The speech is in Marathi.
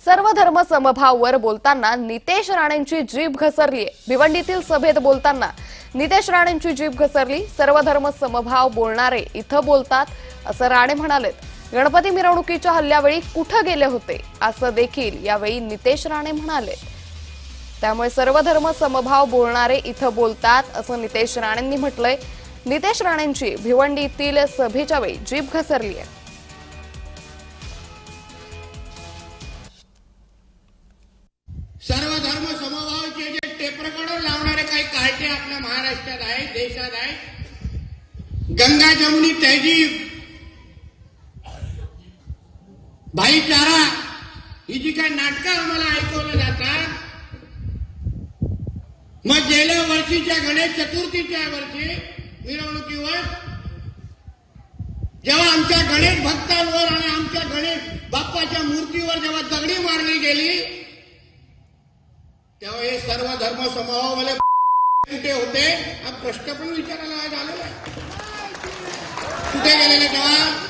सर्व धर्म समभाववर बोलताना नितेश राणेंची जीभ घसरली भिवंडीतील सभेत बोलताना नितेश राणेंची जीभ घसरली सर्व धर्म समभाव बोलणारे इथं बोलतात असं राणे म्हणालेत. गणपती मिरवणुकीच्या हल्ल्यावेळी कुठं गेले होते असं देखील यावेळी नितेश राणे म्हणाले त्यामुळे सर्व धर्म समभाव बोलणारे इथं बोलतात असं नितेश राणेंनी म्हटलंय. नितेश राणेंची भिवंडीतील सभेच्या वेळी जीभ घसरली आहे सर्व धर्म समभावाचे जे टेपरकडून लावणारे काही कायदे आपल्या महाराष्ट्रात आहेत देशात आहेत. गंगा जमुनी तहजीब भाईचारा ही जी काही नाटकं आम्हाला ऐकवलं जातात मग गेल्या वर्षीच्या गणेश चतुर्थीच्या वर्षी मिरवणुकीवर जेव्हा आमच्या गणेश भक्तांवर आणि आमच्या गणेश बाप्पाच्या मूर्तीवर जेव्हा दगडी मारली गेली तेव्हा हे सर्व धर्म समभावावाले कुठे होते. हा प्रश्न पण विचारायला आज आलेला आहे. कुठे गेलेले तेव्हा?